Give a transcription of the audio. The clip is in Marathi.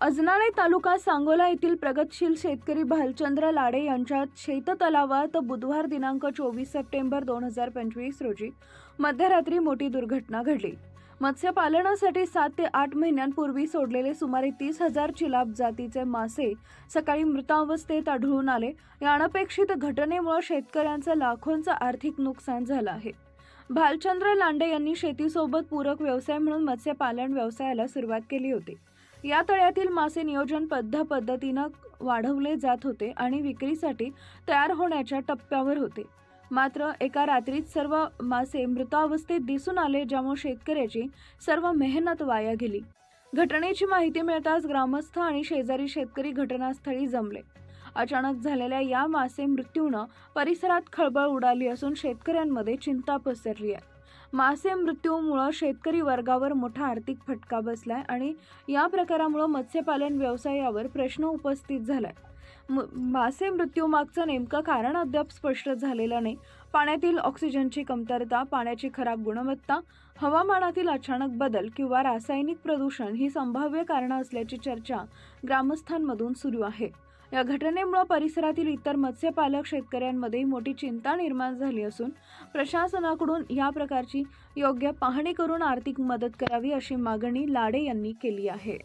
अजनाळे तालुका सांगोला येथील प्रगतशील शेतकरी भालचंद्र लाडे यांच्या शेततलावात बुधवार दिनांक चोवीस सप्टेंबर दोन हजार पंचवीस रोजी मध्यरात्री मोठी दुर्घटना घडली. मत्स्यपालनासाठी सात ते आठ महिन्यांपूर्वी सोडलेले सुमारे तीस हजार चिलाब जातीचे मासे सकाळी मृतावस्थेत आढळून आले. या अनपेक्षित घटनेमुळे शेतकऱ्यांचं लाखोंचं आर्थिक नुकसान झालं आहे. भालचंद्र लांडे यांनी शेतीसोबत पूरक व्यवसाय म्हणून मत्स्यपालन व्यवसायाला सुरुवात केली होती. या तळ्यातील मासे नियोजनबद्ध पद्धतीनं वाढवले जात होते आणि विक्रीसाठी तयार होण्याच्या टप्प्यावर होते. मात्र एका रात्रीत सर्व मासे मृतावस्थेत दिसून आले ज्यामुळे शेतकऱ्याची सर्व मेहनत वाया गेली. घटनेची माहिती मिळताच ग्रामस्थ आणि शेजारी शेतकरी घटनास्थळी जमले. अचानक झालेल्या या मासे मृत्यूनं परिसरात खळबळ उडाली असून शेतकऱ्यांमध्ये चिंता पसरली आहे. मासे मृत्यूमुळं शेतकरी वर्गावर मोठा आर्थिक फटका बसलाय आणि या प्रकारामुळं मत्स्यपालन व्यवसायावर प्रश्न उपस्थित झालाय. म- मासे मृत्यूमागचं नेमकं कारण अद्याप स्पष्ट झालेलं नाही. पाण्यातील ऑक्सिजनची कमतरता पाण्याची खराब गुणवत्ता हवामानातील अचानक बदल किंवा रासायनिक प्रदूषण ही संभाव्य कारणं असल्याची चर्चा ग्रामस्थांमधून सुरू आहे. या घटनेमुळे परिसरातील इतर मत्स्यपालक शेतकऱ्यांमध्ये मोठी चिंता निर्माण झाली असून प्रशासनाकडून या प्रकारची योग्य पाहणी करून आर्थिक मदत करावी अशी मागणी लाडे यांनी केली आहे.